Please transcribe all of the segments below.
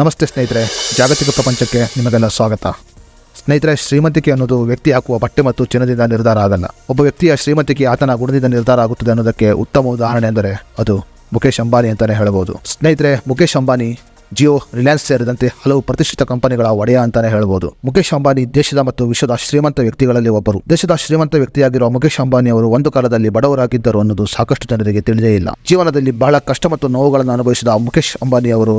ನಮಸ್ತೆ ಸ್ನೇಹಿತರೆ, ಜಾಗತಿಕ ಪ್ರಪಂಚಕ್ಕೆ ನಿಮಗೆಲ್ಲ ಸ್ವಾಗತ. ಸ್ನೇಹಿತರೆ, ಶ್ರೀಮಂತಿಕೆ ಅನ್ನೋದು ವ್ಯಕ್ತಿ ಹಾಕುವ ಬಟ್ಟೆ ಮತ್ತು ಚಿನ್ನದಿಂದ ನಿರ್ಧಾರ ಆಗಲ್ಲ. ಒಬ್ಬ ವ್ಯಕ್ತಿಯ ಶ್ರೀಮಂತಿಕೆ ಆತನ ಗುಣದಿಂದ ನಿರ್ಧಾರ ಆಗುತ್ತದೆ ಅನ್ನೋದಕ್ಕೆ ಉತ್ತಮ ಉದಾಹರಣೆ ಎಂದರೆ ಅದು ಮುಖೇಶ್ ಅಂಬಾನಿ ಅಂತಲೇ ಹೇಳಬಹುದು ಸ್ನೇಹಿತರೆ, ಮುಖೇಶ್ ಅಂಬಾನಿ ಜಿಯೋ ರಿಲಯನ್ಸ್ ಸೇರಿದಂತೆ ಹಲವು ಪ್ರತಿಷ್ಠಿತ ಕಂಪನಿಗಳ ಒಡೆಯ ಅಂತಾನೆ ಹೇಳಬಹುದು ಮುಖೇಶ್ ಅಂಬಾನಿ ದೇಶದ ಮತ್ತು ವಿಶ್ವದ ಶ್ರೀಮಂತ ವ್ಯಕ್ತಿಗಳಲ್ಲಿ ಒಬ್ಬರು. ದೇಶದ ಶ್ರೀಮಂತ ವ್ಯಕ್ತಿಯಾಗಿರುವ ಮುಖೇಶ್ ಅಂಬಾನಿ ಅವರು ಒಂದು ಕಾಲದಲ್ಲಿ ಬಡವರಾಗಿದ್ದರು ಅನ್ನೋದು ಸಾಕಷ್ಟು ಜನರಿಗೆ ತಿಳಿದೇ ಇಲ್ಲ. ಜೀವನದಲ್ಲಿ ಬಹಳ ಕಷ್ಟ ಮತ್ತು ನೋವುಗಳನ್ನು ಅನುಭವಿಸಿದ ಮುಖೇಶ್ ಅಂಬಾನಿ ಅವರು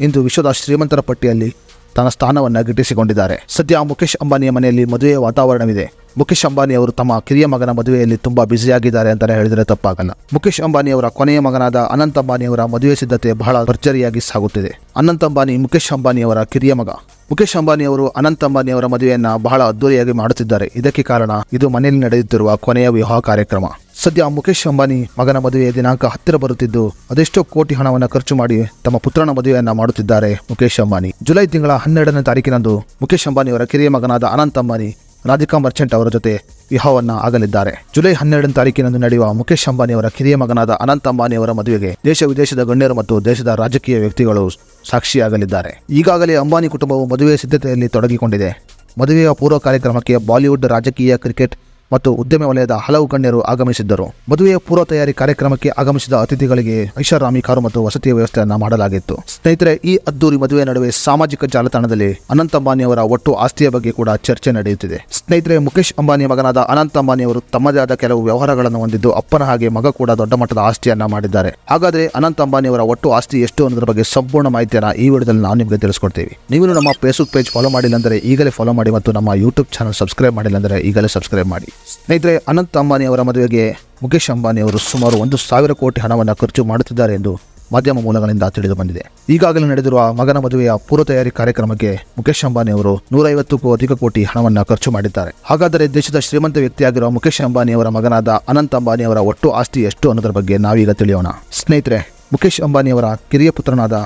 ಇಂದು ವಿಶ್ವದ ಶ್ರೀಮಂತರ ಪಟ್ಟಿಯಲ್ಲಿ ತನ್ನ ಸ್ಥಾನವನ್ನು ಗಿಟ್ಟಿಸಿಕೊಂಡಿದ್ದಾರೆ. ಸದ್ಯ ಮುಖೇಶ್ ಅಂಬಾನಿಯ ಮನೆಯಲ್ಲಿ ಮದುವೆಯ ವಾತಾವರಣವಿದೆ. ಮುಖೇಶ್ ಅಂಬಾನಿ ಅವರು ತಮ್ಮ ಕಿರಿಯ ಮಗನ ಮದುವೆಯಲ್ಲಿ ತುಂಬಾ ಬ್ಯುಸಿಯಾಗಿದ್ದಾರೆ ಅಂತ ಹೇಳಿದರೆ ತಪ್ಪಾಗಲ್ಲ. ಮುಖೇಶ್ ಅಂಬಾನಿ ಅವರ ಕೊನೆಯ ಮಗನಾದ ಅನಂತ್ ಅಂಬಾನಿಯವರ ಮದುವೆ ಸಿದ್ಧತೆ ಬಹಳ ಭರ್ಜರಿಯಾಗಿ ಸಾಗುತ್ತಿದೆ. ಅನಂತ್ ಅಂಬಾನಿ ಮುಖೇಶ್ ಅಂಬಾನಿಯವರ ಕಿರಿಯ ಮಗ. ಮುಖೇಶ್ ಅಂಬಾನಿ ಅವರು ಅನಂತ್ ಅಂಬಾನಿಯವರ ಮದುವೆಯನ್ನ ಬಹಳ ಅದ್ದೂರಿಯಾಗಿ ಮಾಡುತ್ತಿದ್ದಾರೆ. ಇದಕ್ಕೆ ಕಾರಣ ಇದು ಮನೆಯಲ್ಲಿ ನಡೆಯುತ್ತಿರುವ ಕೊನೆಯ ವಿವಾಹ ಕಾರ್ಯಕ್ರಮ. ಸದ್ಯ ಮುಖೇಶ್ ಅಂಬಾನಿ ಮಗನ ಮದುವೆಯ ದಿನಾಂಕ ಹತ್ತಿರ ಬರುತ್ತಿದ್ದು, ಅದೆಷ್ಟೋ ಕೋಟಿ ಹಣವನ್ನು ಖರ್ಚು ಮಾಡಿ ತಮ್ಮ ಪುತ್ರನ ಮದುವೆಯನ್ನ ಮಾಡುತ್ತಿದ್ದಾರೆ ಮುಖೇಶ್ ಅಂಬಾನಿ. ಜುಲೈ ತಿಂಗಳ ಹನ್ನೆರಡನೇ ತಾರೀಕಿನಂದು ಮುಖೇಶ್ ಅಂಬಾನಿ ಅವರ ಕಿರಿಯ ಮಗನಾದ ಅನಂತ್ ಅಂಬಾನಿ, ರಾಧಿಕಾ ಮರ್ಚೆಂಟ್ ಅವರ ಜೊತೆ ವಿವಾಹವನ್ನ ಆಗಲಿದ್ದಾರೆ. ಜುಲೈ ಹನ್ನೆರಡನೇ ತಾರೀಕಿನಂದು ನಡೆಯುವ ಮುಖೇಶ್ ಅಂಬಾನಿ ಅವರ ಕಿರಿಯ ಮಗನಾದ ಅನಂತ್ ಅಂಬಾನಿ ಅವರ ಮದುವೆಗೆ ದೇಶ, ವಿದೇಶದ ಗಣ್ಯರು ಮತ್ತು ದೇಶದ ರಾಜಕೀಯ ವ್ಯಕ್ತಿಗಳು ಸಾಕ್ಷಿಯಾಗಲಿದ್ದಾರೆ. ಈಗಾಗಲೇ ಅಂಬಾನಿ ಕುಟುಂಬವು ಮದುವೆ ಸಿದ್ಧತೆಯಲ್ಲಿ ತೊಡಗಿಕೊಂಡಿದೆ. ಮದುವೆಯ ಪೂರ್ವ ಕಾರ್ಯಕ್ರಮಕ್ಕೆ ಬಾಲಿವುಡ್ ರಾಜಕೀಯ ಕ್ರಿಕೆಟ್ ಮತ್ತು ಉದ್ಯಮ ವಲಯದ ಹಲವು ಗಣ್ಯರು ಆಗಮಿಸಿದ್ದರು. ಮದುವೆಯ ಪೂರ್ವ ತಯಾರಿ ಕಾರ್ಯಕ್ರಮಕ್ಕೆ ಆಗಮಿಸಿದ ಅತಿಥಿಗಳಿಗೆ ಐಷಾರಾಮಿ ಕಾರು ಮತ್ತು ವಸತಿ ವ್ಯವಸ್ಥೆಯನ್ನು ಮಾಡಲಾಗಿತ್ತು. ಸ್ನೇಹಿತರೆ, ಈ ಅದ್ದೂರಿ ಮದುವೆ ನಡುವೆ ಸಾಮಾಜಿಕ ಜಾಲತಾಣದಲ್ಲಿ ಅನಂತ ಅಂಬಾನಿಯವರ ಒಟ್ಟು ಆಸ್ತಿಯ ಬಗ್ಗೆ ಕೂಡ ಚರ್ಚೆ ನಡೆಯುತ್ತಿದೆ. ಸ್ನೇಹಿತರೆ ಮುಖೇಶ್ ಅಂಬಾನಿ ಮಗನಾದ ಅನಂತ ಅಂಬಾನಿಯವರು ತಮ್ಮದೇ ಆದ ಕೆಲವು ವ್ಯವಹಾರಗಳನ್ನು ಹೊಂದಿದ್ದು ಅಪ್ಪನ ಹಾಗೆ ಮಗ ಕೂಡ ದೊಡ್ಡ ಮಟ್ಟದ ಆಸ್ತಿಯನ್ನ ಮಾಡಿದ್ದಾರೆ. ಹಾಗಾದ್ರೆ ಅನಂತ ಅಂಬಾನಿಯವರ ಒಟ್ಟು ಆಸ್ತಿ ಎಷ್ಟು ಅನ್ನೋದ್ರ ಬಗ್ಗೆ ಸಂಪೂರ್ಣ ಮಾಹಿತಿಯನ್ನು ಈ ವಿಡಿಯೋದಲ್ಲಿ ನಾವು ನಿಮಗೆ ತಿಳಿಸ್ಕೊಡ್ತೀವಿ. ನೀವು ನಮ್ಮ ಫೇಸ್ಬುಕ್ ಪೇಜ್ ಫಾಲೋ ಮಾಡಿಲ್ಲ ಅಂದರೆ ಈಗಲೇ ಫಾಲೋ ಮಾಡಿ ಮತ್ತು ನಮ್ಮ ಯೂಟ್ಯೂಬ್ ಚಾನಲ್ ಸಬ್ಸ್ಕ್ರೈಬ್ ಮಾಡಿಲ್ಲ ಅಂದರೆ ಈಗಲೇ ಸಬ್ಸ್ಕ್ರೈಬ್ ಮಾಡಿ. ಸ್ನೇಹಿತರೆ, ಅನಂತ್ ಅಂಬಾನಿ ಅವರ ಮದುವೆಗೆ ಮುಖೇಶ್ ಅಂಬಾನಿ ಅವರು ಸುಮಾರು ಒಂದು ಸಾವಿರ ಕೋಟಿ ಹಣವನ್ನು ಖರ್ಚು ಮಾಡುತ್ತಿದ್ದಾರೆ ಎಂದು ಮಾಧ್ಯಮ ಮೂಲಗಳಿಂದ ತಿಳಿದು ಬಂದಿದೆ. ಈಗಾಗಲೇ ನಡೆದಿರುವ ಮಗನ ಮದುವೆಯ ಪೂರ್ವ ತಯಾರಿ ಕಾರ್ಯಕ್ರಮಕ್ಕೆ ಮುಖೇಶ್ ಅಂಬಾನಿ ಅವರು ನೂರೈವತ್ತಕ್ಕೂ ಅಧಿಕ ಕೋಟಿ ಹಣವನ್ನು ಖರ್ಚು ಮಾಡಿದ್ದಾರೆ. ಹಾಗಾದರೆ ದೇಶದ ಶ್ರೀಮಂತ ವ್ಯಕ್ತಿಯಾಗಿರುವ ಮುಖೇಶ್ ಅಂಬಾನಿ ಅವರ ಮಗನಾದ ಅನಂತ್ ಅಂಬಾನಿ ಅವರ ಒಟ್ಟು ಆಸ್ತಿ ಎಷ್ಟು ಅನ್ನೋದರ ಬಗ್ಗೆ ನಾವೀಗ ತಿಳಿಯೋಣ. ಸ್ನೇಹಿತರೆ ಮುಖೇಶ್ ಅಂಬಾನಿ ಅವರ ಕಿರಿಯ ಪುತ್ರನಾದ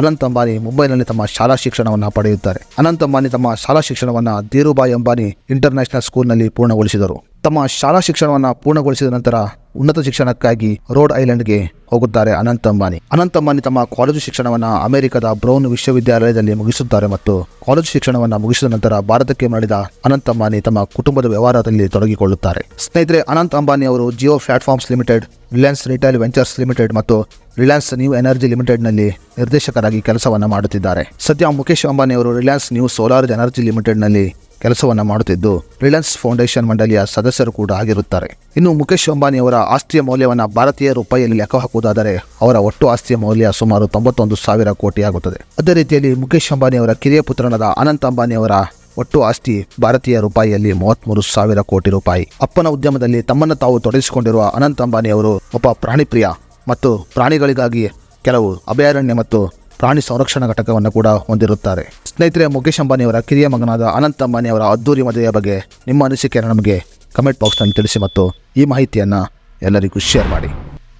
ಅನಂತ್ ಅಂಬಾನಿ ಮುಂಬೈನಲ್ಲಿ ತಮ್ಮ ಶಾಲಾ ಶಿಕ್ಷಣವನ್ನು ಪಡೆಯುತ್ತಾರೆ. ಅನಂತ್ ಅಂಬಾನಿ ತಮ್ಮ ಶಾಲಾ ಶಿಕ್ಷಣವನ್ನು ಧೀರುಬಾಯಿ ಅಂಬಾನಿ ಇಂಟರ್ನ್ಯಾಷನಲ್ ಸ್ಕೂಲ್ನಲ್ಲಿ ಪೂರ್ಣಗೊಳಿಸಿದರು. ತಮ್ಮ ಶಾಲಾ ಶಿಕ್ಷಣವನ್ನು ಪೂರ್ಣಗೊಳಿಸಿದ ನಂತರ ಉನ್ನತ ಶಿಕ್ಷಣಕ್ಕಾಗಿ ರೋಡ್ ಐಲ್ಯಾಂಡ್ಗೆ ಹೋಗುತ್ತಾರೆ ಅನಂತ ಅಂಬಾನಿ. ಅನಂತ ಅಂಬಾನಿ ತಮ್ಮ ಕಾಲೇಜು ಶಿಕ್ಷಣವನ್ನು ಅಮೆರಿಕದ ಬ್ರೌನ್ ವಿಶ್ವವಿದ್ಯಾಲಯದಲ್ಲಿ ಮುಗಿಸುತ್ತಾರೆ ಮತ್ತು ಕಾಲೇಜು ಶಿಕ್ಷಣವನ್ನು ಮುಗಿಸಿದ ನಂತರ ಭಾರತಕ್ಕೆ ಮರಳಿದ ಅನಂತ ಅಂಬಾನಿ ತಮ್ಮ ಕುಟುಂಬದ ವ್ಯವಹಾರದಲ್ಲಿ ತೊಡಗಿಕೊಳ್ಳುತ್ತಾರೆ. ಸ್ನೇಹಿತರೆ, ಅನಂತ ಅಂಬಾನಿ ಅವರು Jio platforms limited, Reliance retail ventures limited ಮತ್ತು ರಿಲಯನ್ಸ್ ನ್ಯೂ ಎನರ್ಜಿ ಲಿಮಿಟೆಡ್ನಲ್ಲಿ ನಿರ್ದೇಶಕರಾಗಿ ಕೆಲಸವನ್ನು ಮಾಡುತ್ತಿದ್ದಾರೆ. ಸದ್ಯ ಮುಖೇಶ್ ಅಂಬಾನಿ ಅವರು ರಿಲಯನ್ಸ್ ನ್ಯೂ ಸೋಲಾರ್ ಎನರ್ಜಿ ಲಿಮಿಟೆಡ್ನಲ್ಲಿ ಕೆಲಸವನ್ನು ಮಾಡುತ್ತಿದ್ದು, ರಿಲಯನ್ಸ್ ಫೌಂಡೇಶನ್ ಮಂಡಳಿಯ ಸದಸ್ಯರು ಕೂಡ ಆಗಿರುತ್ತಾರೆ. ಇನ್ನು ಮುಖೇಶ್ ಅಂಬಾನಿ ಅವರ ಆಸ್ತಿಯ ಮೌಲ್ಯವನ್ನು ಭಾರತೀಯ ರೂಪಾಯಿಯಲ್ಲಿ ಲೆಕ್ಕ ಹಾಕುವುದಾದರೆ ಅವರ ಒಟ್ಟು ಆಸ್ತಿಯ ಮೌಲ್ಯ ಸುಮಾರು ತೊಂಬತ್ತೊಂದು ಸಾವಿರ ಕೋಟಿ ಆಗುತ್ತದೆ. ಅದೇ ರೀತಿಯಲ್ಲಿ ಮುಖೇಶ್ ಅಂಬಾನಿ ಅವರ ಕಿರಿಯ ಪುತ್ರನಾದ ಅನಂತ್ ಅಂಬಾನಿ ಅವರ ಒಟ್ಟು ಆಸ್ತಿ ಭಾರತೀಯ ರೂಪಾಯಿಯಲ್ಲಿ ಮೂವತ್ಮೂರು ಸಾವಿರ ಕೋಟಿ ರೂಪಾಯಿ. ಅಪ್ಪನ ಉದ್ಯಮದಲ್ಲಿ ತಮ್ಮನ್ನು ತಾವು ತೊಡಗಿಸಿಕೊಂಡಿರುವ ಅನಂತ್ ಅಂಬಾನಿ ಅವರು ಒಬ್ಬ ಪ್ರಾಣಿ ಪ್ರಿಯ ಮತ್ತು ಪ್ರಾಣಿಗಳಿಗಾಗಿ ಕೆಲವು ಅಭಯಾರಣ್ಯ ಮತ್ತು ಪ್ರಾಣಿ ಸಂರಕ್ಷಣಾ ಘಟಕವನ್ನು ಕೂಡ ಹೊಂದಿರುತ್ತಾರೆ. ಸ್ನೇಹಿತರೆ ಮುಖೇಶ್ ಅಂಬಾನಿಯವರ ಕಿರಿಯ ಮಗನಾದ ಅನಂತ್ ಅಂಬಾನಿಯವರ ಅದ್ದೂರಿ ಮದುವೆಯ ಬಗ್ಗೆ ನಿಮ್ಮ ಅನಿಸಿಕೆಯನ್ನು ನಮಗೆ ಕಮೆಂಟ್ ಬಾಕ್ಸ್ನಲ್ಲಿ ತಿಳಿಸಿ ಮತ್ತು ಈ ಮಾಹಿತಿಯನ್ನು ಎಲ್ಲರಿಗೂ ಶೇರ್ ಮಾಡಿ.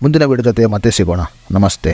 ಮುಂದಿನ ವಿಡಿಯೋ ಜೊತೆ ಮತ್ತೆ ಸಿಗೋಣ. ನಮಸ್ತೆ.